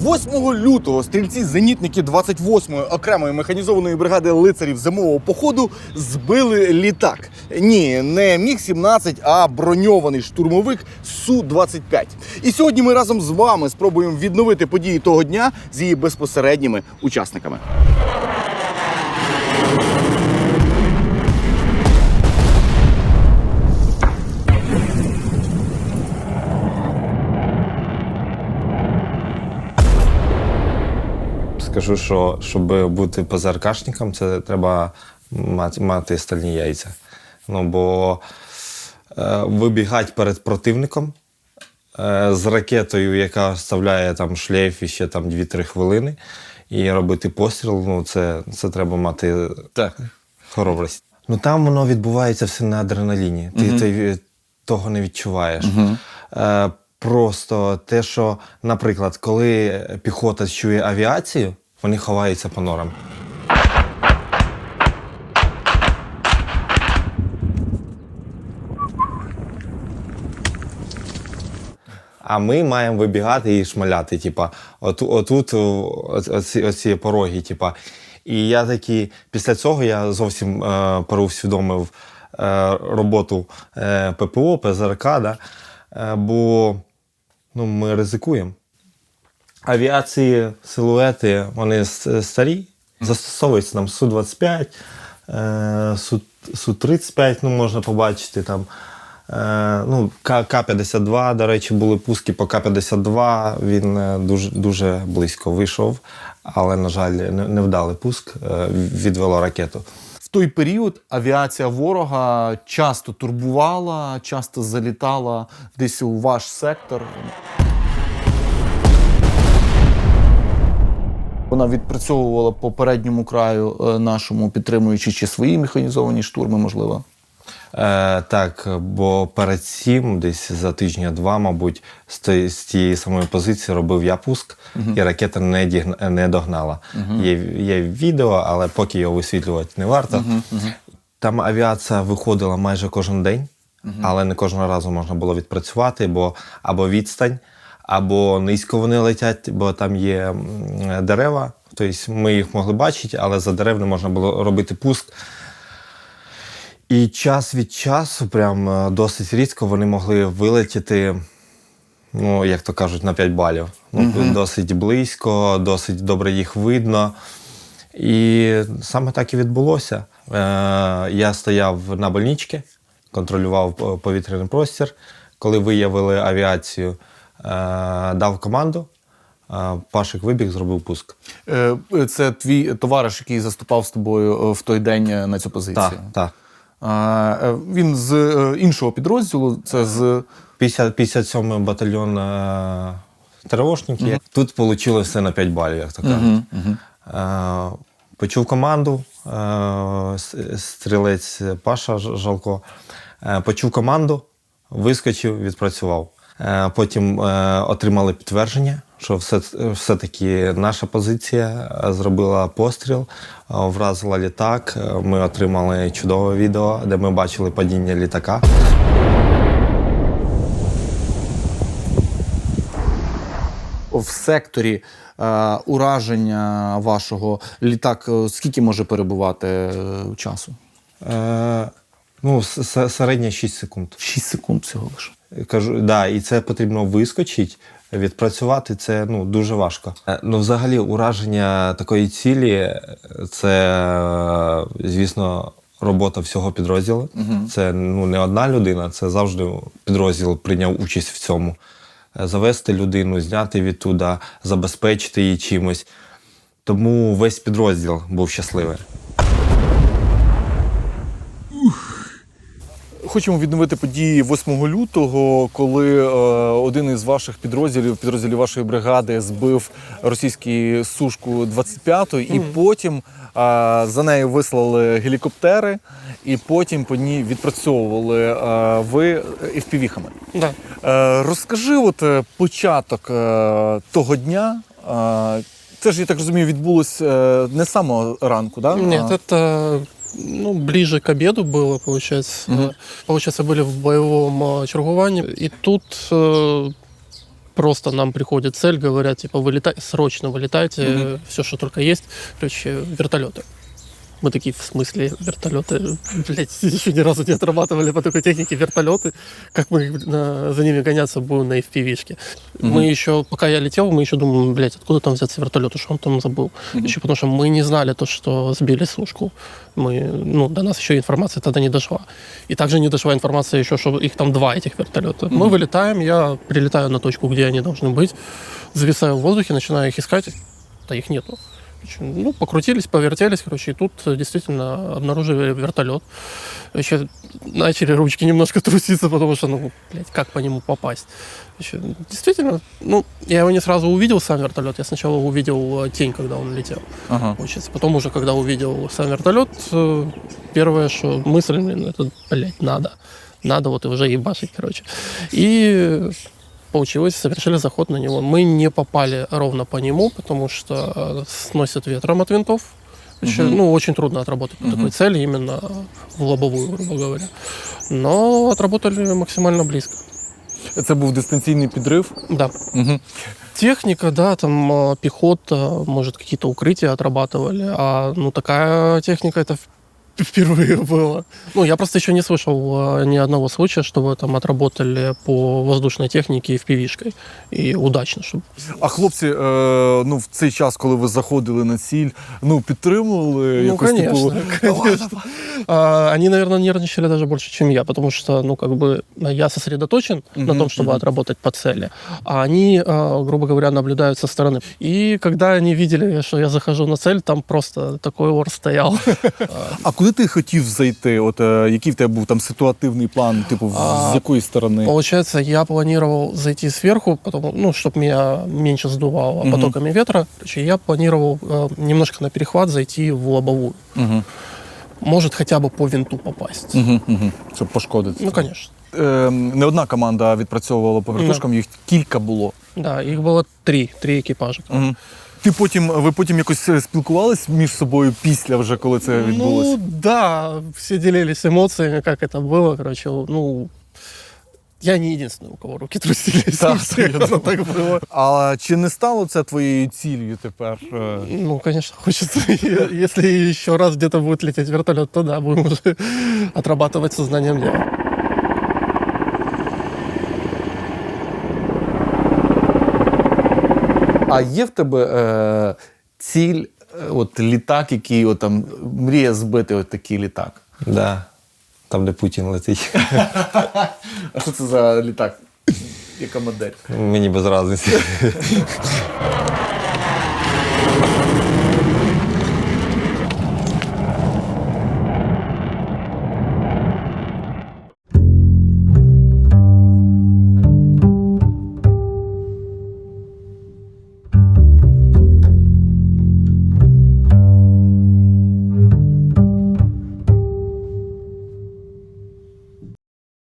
8 лютого стрільці-зенітники 28-ї окремої механізованої бригади лицарів зимового походу збили літак. Ні, не міг 17 а броньований штурмовик Су-25. І сьогодні ми разом з вами спробуємо відновити події того дня з її безпосередніми учасниками. Скажу, що щоб бути ПЗРКшником, це треба мати, мати стальні яйця. Ну, бо е, вибігати перед противником е, з ракетою, яка вставляє там шлейф і ще там 2-3 хвилини, і робити постріл, ну це, це треба мати Так. хоробрість. Ну там воно відбувається все на адреналіні. Ти, ти того не відчуваєш. Е, просто те, що, наприклад, коли піхота чує авіацію, вони ховаються по норам. А ми маємо вибігати і шмаляти, типа, оту, отут оці, оці пороги, типа. І я такий, після цього я зовсім е, переусвідомив е, роботу е, ППО, ПЗРК, да? е, бо ну, ми ризикуємо. Авіації, силуети, вони старі, застосовуються там Су-25, е, Су- Су-35, ну, можна побачити там. Е, ну, К- К-52, до речі, були пуски по К-52. Він е, дуже, дуже близько вийшов, але, на жаль, не- невдалий пуск відвело ракету. В той період авіація ворога часто турбувала, часто залітала десь у ваш сектор. Вона відпрацьовувала по передньому краю е, нашому, підтримуючи чи свої механізовані штурми, можливо. Е, так, бо перед цим, десь за тижня-два, мабуть, з, з тієї самої позиції робив я пуск, і ракета не, дігна, не догнала. Є, є відео, але поки його висвітлювати не варто. Там авіація виходила майже кожен день, але не кожного разу можна було відпрацювати, бо або відстань, або низько вони летять, бо там є дерева. Тобто ми їх могли бачити, але за дерев не можна було робити пуск. І час від часу, прям е, досить рідко, вони могли вилетіти, ну, як то кажуть, на 5 балів. Ну, Досить близько, досить добре їх видно. І саме так і відбулося. Е, я стояв на больничці, контролював е, повітряний простір. Коли виявили авіацію, дав команду. е, Пашик вибіг, зробив пуск. Е, е, Це твій товариш, який заступав з тобою е, в той день е, на цю позицію. Так, так. Е, Він з е, іншого підрозділу, це з 50, 57 батальйон е, ТРОшників. Тут вийшло все на 5 балів, як то кажуть. Е, почув команду, е, стрілець Паша Жалко. Е, почув команду, вискочив, відпрацював. Е, потім е, отримали підтвердження, що все, все-таки наша позиція е, зробила постріл, вразила літак. Ми отримали чудове відео, де ми бачили падіння літака. в секторі е, ураження вашого літак. Скільки може перебувати е, часу? Е, ну, середня 6 секунд. 6 секунд всього лише. Кажу, да, і це потрібно вискочити, відпрацювати це ну, дуже важко. Е, Ну, взагалі, ураження такої цілі е, це, е, звісно, робота всього підрозділу. Це ну, не одна людина, це завжди підрозділ прийняв участь в цьому. Завести людину, зняти відтуда, забезпечити її чимось. Тому весь підрозділ був щасливий. Хочемо відновити події 8 лютого, коли е, один із ваших підрозділів, підрозділів вашої бригади, збив російський сушку 25 і потім е, за нею вислали гелікоптери, і потім по ній відпрацьовували е, ви FPV-хами. Да. Е, розкажи, от початок е, того дня. Е, це ж, я так розумію, відбулось е, не з самого ранку, да? А, это ну, ближе к обеду было, получается. Мгм. Получается, были в боевом а, чергуванні. И тут э, просто нам приходит цель, говорят, типа, вылетай, срочно вылетайте, Мгм. все, что только есть. Короче, вертолеты. Мы такие, в смысле, вертолеты? Блять, еще ни разу не отрабатывали по такой технике вертолеты. Как мы э, за ними гоняться будем на FPV-шке? Мы еще, пока я летел, мы еще думаем, блядь, откуда там взяться вертолет, что он там забыл? Еще потому что мы не знали то, что сбили сушку. Мы, ну, до нас еще информация тогда не дошла. И также не дошла информация еще, что их там два этих вертолета. Мы вылетаем, я прилетаю на точку, где они должны быть, зависаю в воздухе, начинаю их искать, да их нету. Ну, покрутились, повертелись, короче, и тут э, действительно обнаружили вертолет. Еще начали ручки немножко труситься, потому что, ну, блядь, как по нему попасть? Еще, действительно, ну, я его не сразу увидел, сам вертолет. Я сначала увидел э, тень, когда он летел. Ага. Получается. Потом уже, когда увидел сам вертолет, э, первое, что мысль, блин, это, блядь, надо. Надо вот и уже ебашить, короче. И получилось, совершили заход на него. Мы не попали ровно по нему, потому что э, сносит ветром от винтов. Еще, Ну, очень трудно отработать по такой цели, именно в лобовую, грубо говоря. Но отработали максимально близко. Це був дистанційний підрив. Да. Угу. Техника, да, там э, пехота, может, какие-то укрытия отрабатывали, а ну такая техника это в- впервые было. Ну, я просто еще не слышал э, ни одного случая, что вы там отработали по воздушной технике и в пивишкой. И удачно, чтобы... А хлопці, е, ну в цей час, коли ви заходили на ціль, ну підтримували Ну, якось конечно, типу. конечно. А, Они, наверное, нервничали даже больше, чем я, потому что, ну, как бы, я сосредоточен на Мгм, том, чтобы мгм. отработать по цели, а они, а, грубо говоря, наблюдают со стороны. И когда они видели, что я захожу на цель, там просто такой ор стоял. А куди ти хотів зайти? От е, який в тебе був там ситуативний план, типу, в- А, з якої сторони? Получается, я планировал зайти сверху, потому, ну, чтобы меня меньше сдувало Мгм. потоками ветра. Короче, я планировал э, немножко на перехват зайти в лобовую. Угу. Может, хотя бы по винту попасть. Угу, угу. Щоб пошкодити. Ну, конечно. Е, не одна команда відпрацьовувала по вертушкам, їх кілька було. Да, их было три, три экипажа. Угу. Ти потім, ви потім якось е, спілкувались між собою після, вже коли це відбулося? Ну, да, все делились эмоциями, как это было, короче, ну... Я не единственный, у кого руки трусились. Да, У всех я оно так было. А чи не стало це твоєю ціллю тепер? Е, Ну, конечно, хочется. Если еще раз где-то будет лететь вертолет, то да, будем уже отрабатывать сознанием дела. А є в тебе е, ціль, е, от літак, який от, там мріє збити от такий літак? Да. Там, де Путін летить. А що це за літак? Яка модель? Мені без різниці.